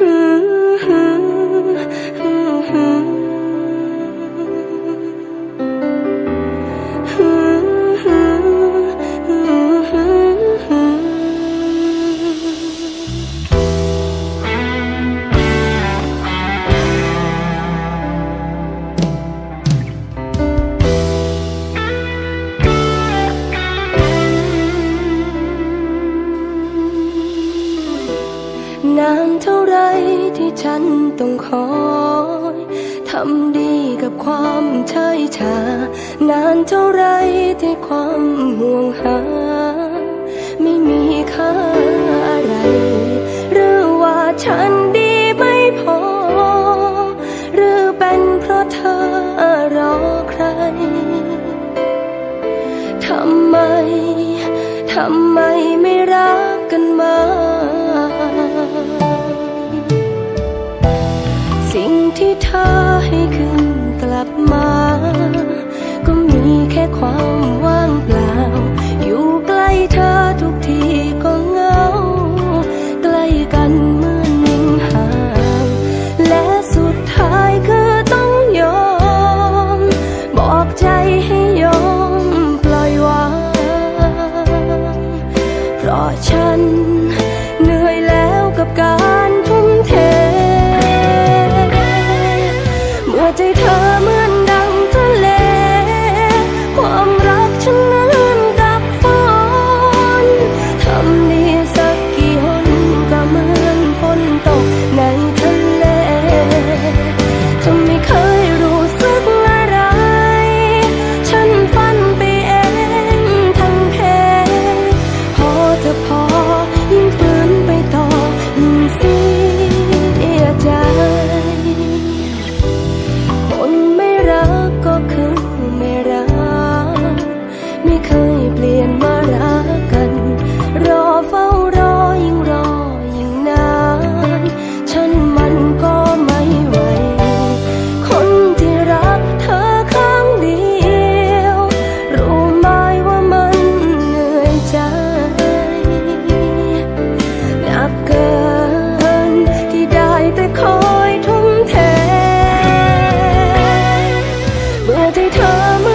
นานเท่าไรที่ฉันต้องคอยทำดีกับความเฉยชานานเท่าไรที่ความห่วงหา ไม่มีค่าอะไร หรือว่าฉันดีไม่พอ หรือเป็นเพราะเธอรอใครทำไม ทำไมไม่รัก กันมา สิ่งที่เธอให้คืนกลับมา ก็มีแค่ความว่างเปล่า อยู่ใกล้เธอทุกทีก็ 我对他们。